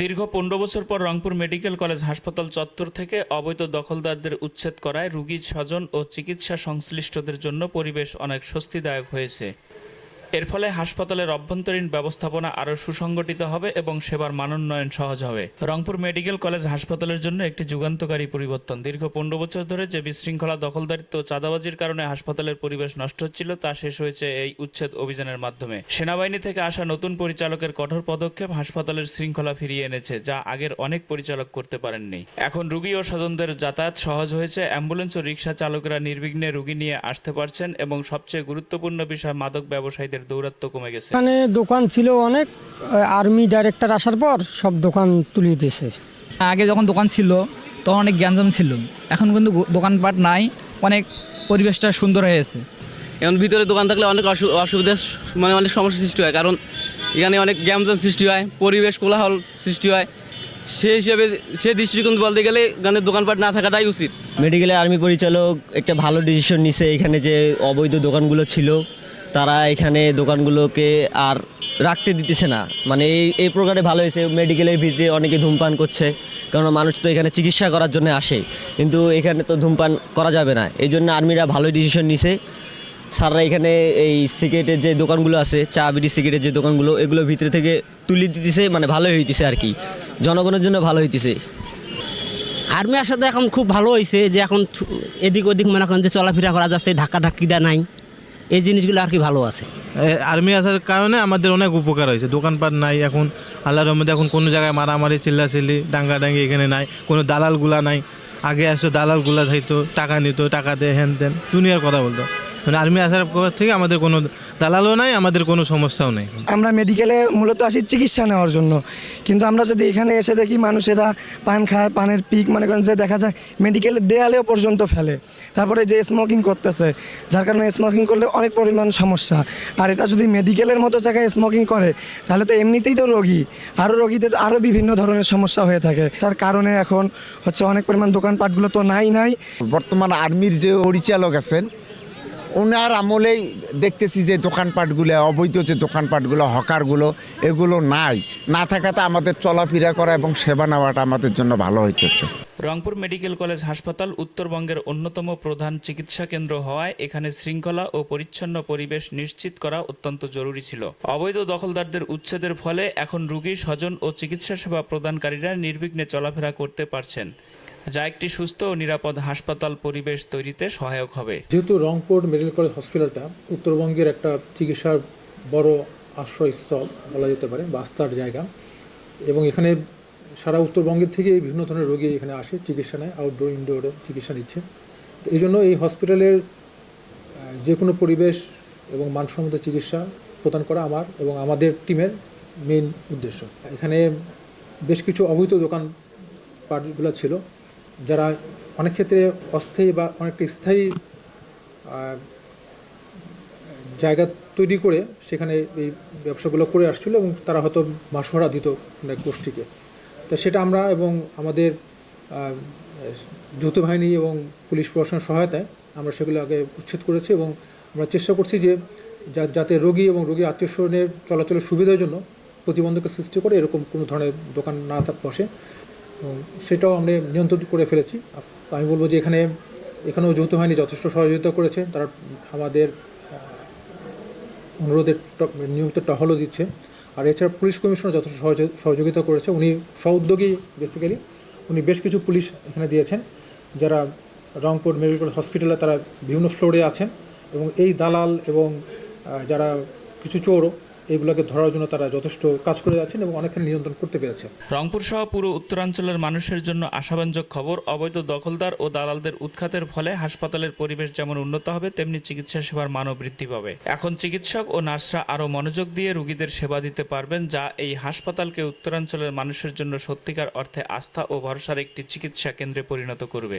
দীর্ঘ পনেরো বছর পর রংপুর মেডিকেল কলেজ হাসপাতাল চত্বর থেকে অবৈধ দখলদারদের উচ্ছেদ করায় রুগী, স্বজন ও চিকিৎসা সংশ্লিষ্টদের জন্য পরিবেশ অনেক স্বস্তিদায়ক হয়েছে। এর ফলে হাসপাতালের অভ্যন্তরীণ ব্যবস্থাপনা আরও সুসংগঠিত হবে এবং সেবার মানোন্নয়ন সহজ হবে। রংপুর মেডিকেল কলেজ হাসপাতালের জন্য একটি যুগান্তকারী পরিবর্তন। দীর্ঘ পনেরো বছর ধরে যে বিশৃঙ্খলা, দখলদারিত্ব চাঁদাবাজির কারণে হাসপাতালের পরিবেশ নষ্ট হচ্ছিল, তা শেষ হয়েছে এই উচ্ছেদ অভিযানের মাধ্যমে। সেনাবাহিনী থেকে আসা নতুন পরিচালকের কঠোর পদক্ষেপ হাসপাতালের শৃঙ্খলা ফিরিয়ে এনেছে, যা আগের অনেক পরিচালক করতে পারেননি। এখন রুগী ও স্বজনদের যাতায়াত সহজ হয়েছে, অ্যাম্বুলেন্স ও রিক্সা চালকরা নির্বিঘ্নে রুগী নিয়ে আসতে পারছেন এবং সবচেয়ে গুরুত্বপূর্ণ বিষয় মাদক ব্যবসায়ীদের দৌরাত্ম্য কমে গেছে। এখানে দোকান ছিল অনেক আর্মি ডাইরেক্টর আসার পর সব দোকান তুলিয়ে দিয়েছে। আগে যখন দোকান ছিল তখন অনেক গ্যাঞ্জাম ছিল। এখন কিন্তু দোকানপাট নাই অনেক পরিবেশটা সুন্দর হয়েছে এখন ভিতরে দোকান থাকলে অনেক অসু- অসুবিধার মানে অনেক সমস্যার সৃষ্টি হয় কারণ এখানে অনেক গ্যামজাম সৃষ্টি হয় পরিবেশ কোলাহল সৃষ্টি হয়। সেই হিসেবে সে দৃষ্টিকোণ বলতে গেলে এখানে দোকানপাট না থাকাটাই উচিত। মেডিকেলে আর্মি পরিচালক একটা ভালো ডিসিশন নিছে এখানে যে অবৈধ দোকানগুলো ছিল। তারা এখানে দোকানগুলোকে আর রাখতে দিতেছে না। মানে এই এই প্রকারে ভালো হয়েছে, মেডিকেলের ভিতরে অনেকে ধূমপান করছে কারণ মানুষ তো এখানে চিকিৎসা করার জন্য আসে, কিন্তু এখানে তো ধূমপান করা যাবে না। এই জন্য আর্মিরা ভালোই ডিসিশন নিছে। স্যাররা এখানে এই সিগারেটের যে দোকানগুলো আছে, চা, বিড়ি, সিগারেটের যে দোকানগুলো, এগুলো ভিতরে থেকে তুলে দিতেছে মানে ভালো হইতেছে আর কি। জনগণের জন্য ভালো হইতেছে। আর্মি আসাতে এখন খুব ভালো হয়েছে যে এখন এদিক ওদিক মনে করেন যে চলাফেরা করা যাচ্ছে ঢাকা ঢাকিটা নাই। এই জিনিসগুলো আর কি ভালো আছে? আর্মি আসার কারণে আমাদের অনেক উপকার হয়েছে। দোকানপাট নাই এখন, আল্লাহর রহমতে এখন কোনো জায়গায় মারামারি, চিল্লাচিল্লি, ডাঙ্গাডাঙ্গি এখানে নাই, কোনো দালালগুলা নাই। আগে আসতো, দালালগুলা যাইতো টাকা নিত, টাকা দে হ্যান দেন দুনিয়ার কথা বলতো। মানে আর্মি আসার পর থেকে আমাদের কোনো দালালও নাই আমাদের কোনো সমস্যাও নেই। আমরা মেডিকেলে মূলত আসি চিকিৎসা নেওয়ার জন্য। কিন্তু আমরা যদি এখানে এসে দেখি মানুষেরা পান খায় পানের পিক মনে করেন যে দেখা যায় মেডিকেলের দেয়ালেও পর্যন্ত ফেলে। তারপরে যে স্মোকিং করতেছে যার কারণে স্মোকিং করলে অনেক পরিমাণ সমস্যা। আর এটা যদি মেডিকেলের মতো জায়গায় স্মোকিং করে তাহলে তো এমনিতেই তো রোগী। আরও রোগীদের আরও বিভিন্ন ধরনের সমস্যা হয়ে থাকে। তার কারণে এখন হচ্ছে অনেক পরিমাণ দোকানপাটগুলো তো নাই নাই। বর্তমান আর্মির যে পরিচালক আছেন ওনার আমলেই দেখতেছি যে দোকানপাটগুলো, অবৈধ যে দোকানপাটগুলো, হকারগুলো, এগুলো নাই। না থাকাতে আমাদের চলাফেরা করা এবং সেবা নেওয়াটা আমাদের জন্য ভালো হইতেছে। রংপুর মেডিকেল কলেজ হাসপাতাল উত্তরবঙ্গের অন্যতম প্রধান চিকিৎসা কেন্দ্র হওয়ায় এখানে শৃঙ্খলা ও পরিচ্ছন্ন পরিবেশ নিশ্চিত করা অত্যন্ত জরুরি ছিল। অবৈধ দখলদারদের উচ্ছেদের ফলে এখন রোগী, স্বজন ও চিকিৎসা সেবা প্রদানকারীরা নির্বিঘ্নে চলাফেরা করতে পারছেন। যা একটি সুস্থ ও নিরাপদ হাসপাতাল পরিবেশ তৈরিতে সহায়ক হবে। যেহেতু রংপুর মেডিকেল কলেজ হসপিটালটা উত্তরবঙ্গের একটা চিকিৎসার বড় আশ্রয়স্থল বলা যেতে পারে, বাস্তার জায়গা। এবং এখানে সারা উত্তরবঙ্গের থেকে বিভিন্ন ধরনের রোগী এখানে আসে, চিকিৎসা নেয় আউটডোর ইনডোরে চিকিৎসা নিচ্ছে। তো এই জন্য এই হসপিটালের যে কোনো পরিবেশ এবং মানসম্মত চিকিৎসা প্রদান করা আমার এবং আমাদের টিমের মেইন উদ্দেশ্য। এখানে বেশ কিছু অবৈধ দোকান পাটগুলো ছিল। যারা অনেক ক্ষেত্রে অস্থায়ী বা অনেকটা স্থায়ী জায়গা তৈরি করে সেখানে এই ব্যবসাগুলো করে আসছিল এবং তারা হয়তো মাসোহারা দিত গোষ্ঠীকে। তো সেটা আমরা এবং আমাদের যৌথ বাহিনী এবং পুলিশ প্রশাসনের সহায়তায় আমরা সেগুলো আগে উচ্ছেদ করেছি এবং আমরা চেষ্টা করছি যে যাতে রোগী এবং রোগী আত্মীয় স্বজনের চলাচলের সুবিধার জন্য প্রতিবন্ধকের সৃষ্টি করে এরকম কোনো ধরনের দোকান না বসে। সেটাও আমরা নিয়ন্ত্রণ করে ফেলেছি। আমি বলব যে এখানে এখানেও যৌথ বাহিনী যথেষ্ট সহযোগিতা করেছে। তারা আমাদের অনুরোধের নিয়মিত টহলও দিচ্ছে। আর এছাড়া পুলিশ কমিশনার যথেষ্ট সহযোগ- সহযোগিতা করেছে। উনি সউদ্যোগী বেসিক্যালি উনি বেশ কিছু পুলিশ এখানে দিয়েছেন, যারা রংপুর মেডিকেল হসপিটালে তারা বিভিন্ন ফ্লোরে আছেন। এবং এই দালাল এবং যারা কিছু চোর এইগুলোকে ধরার জন্য তারা যথেষ্ট কাজ করে যাচ্ছেন এবং অনেকখানি নিয়ন্ত্রণ করতে পেরেছে রংপুর সহ পুরো উত্তরাঞ্চলের মানুষের জন্য আশাব্যঞ্জক খবর, অবৈধ দখলদার ও দালালদের উৎখাতের ফলে হাসপাতালের পরিবেশ যেমন উন্নত হবে, তেমনি চিকিৎসা সেবার মানও বৃদ্ধি পাবে। এখন চিকিৎসক ও নার্সরা আরও মনোযোগ দিয়ে রোগীদের সেবা দিতে পারবেন, যা এই হাসপাতালকে উত্তরাঞ্চলের মানুষের জন্য সত্যিকার অর্থে আস্থা ও ভরসার একটি চিকিৎসা কেন্দ্রে পরিণত করবে।